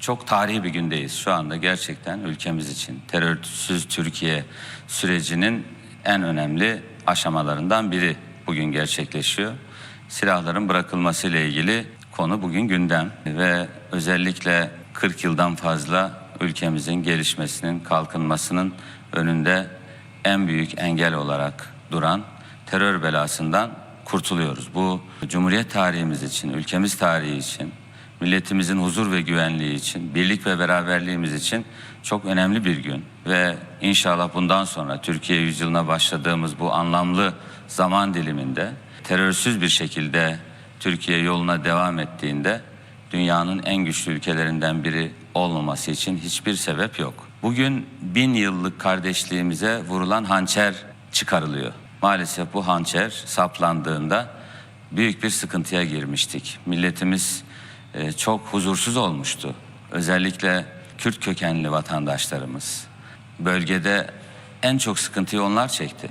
Çok tarihi bir gündeyiz şu anda gerçekten ülkemiz için. Terörsüz Türkiye sürecinin en önemli aşamalarından biri bugün gerçekleşiyor. Silahların bırakılması ile ilgili konu bugün gündem ve özellikle 40 yıldan fazla ülkemizin gelişmesinin, kalkınmasının önünde en büyük engel olarak duran terör belasından kurtuluyoruz. Bu Cumhuriyet tarihimiz için, ülkemiz tarihi için, milletimizin huzur ve güvenliği için, birlik ve beraberliğimiz için çok önemli bir gün. Ve inşallah bundan sonra Türkiye yüzyılına başladığımız bu anlamlı zaman diliminde terörsüz bir şekilde Türkiye yoluna devam ettiğinde dünyanın en güçlü ülkelerinden biri olmaması için hiçbir sebep yok. Bugün bin yıllık kardeşliğimize vurulan hançer çıkarılıyor. Maalesef bu hançer saplandığında büyük bir sıkıntıya girmiştik. Milletimiz e, çok huzursuz olmuştu. Özellikle Kürt kökenli vatandaşlarımız. Bölgede en çok sıkıntıyı onlar çekti.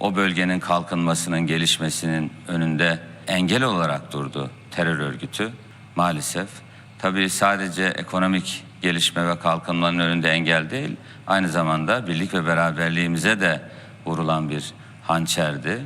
O bölgenin kalkınmasının, gelişmesinin önünde engel olarak durdu terör örgütü maalesef. Tabii sadece ekonomik gelişme ve kalkınmanın önünde engel değil, aynı zamanda birlik ve beraberliğimize de vurulan bir hançerdi.